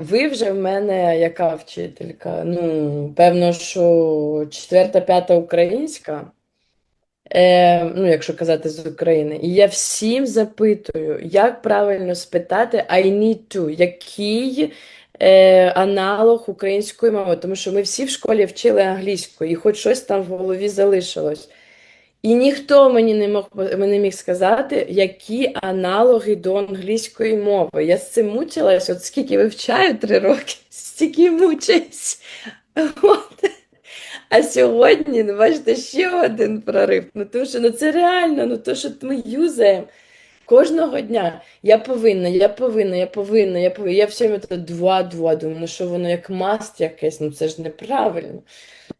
Ви вже в мене яка вчителька? Ну, певно, що четверта, п'ята українська. Е, ну, якщо казати з України. І я всім запитую, як правильно спитати I need to, який е, аналог української мови, тому що ми всі в школі вчили англійську, і хоч щось там в голові залишилось. І ніхто мені не мог мені міг сказати, які аналоги до англійської мови. Я з цим мучилась, от скільки вивчаю три роки, стільки мучаюсь. От. А сьогодні, ну, бачите, ще один прорив. Ну, тому що ну, це реально, ну то, що ми юзаємо кожного дня. Я повинна, я повинна, я повинна, я повинна. Я все время два-два. Думаю, ну що воно як маст якесь, ну це ж неправильно.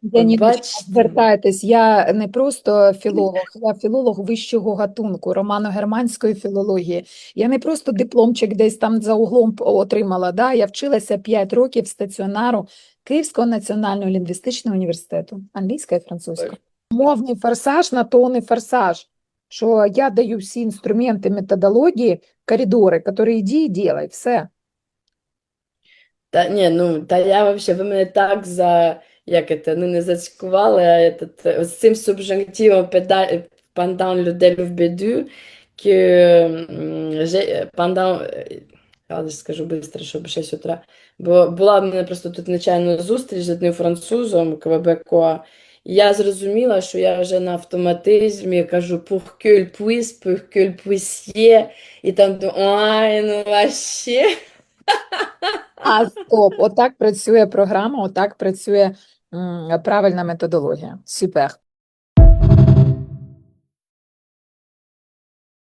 Я бачите. звертайтесь. Я не просто філолог, я філолог вищого гатунку, романо-германської філології. Я не просто дипломчик десь там за углом отримала. Да? Я вчилася 5 років стаціонару Київського національного лінгвістичного університету, англійська і французька. Мовний форсаж на то не форсаж, що я даю всі інструменти методології, коридори, які йди і ділай, все. Та ні, ну та я вообще, ви мене так за як це, ну не зацькували, а этот, з цим субжанктивом педа- pendant le bédu, que pendant, я скажу швидко, щоб 6 утра, бо була в мене просто тут нечайно зустріч з одним французом Квебеко, я зрозуміла, що я вже на автоматизмі кажу pour que il puisse, pour que і там ай, ну вообще. А стоп, отак працює програма, отак працює м, правильна методологія. Супер.